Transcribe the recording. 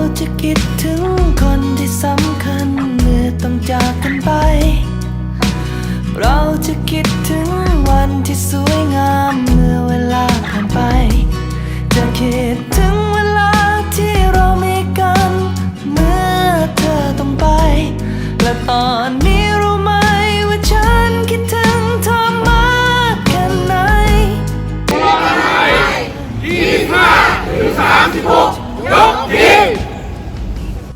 ราจะคิดถึงคนที่สำคัญเมื่อต้องจากกันไป เราจะคิดถึงวันที่สวยงามเมื่อเวลาผ่านไป จะคิดถึงเวลาที่เรามีกัน เมื่อเธอต้องไป และตอนนี้รู้ไหมว่าฉันคิดถึงเธอมากแค่ไหนที่ห้าหรือสามสิบหกยกที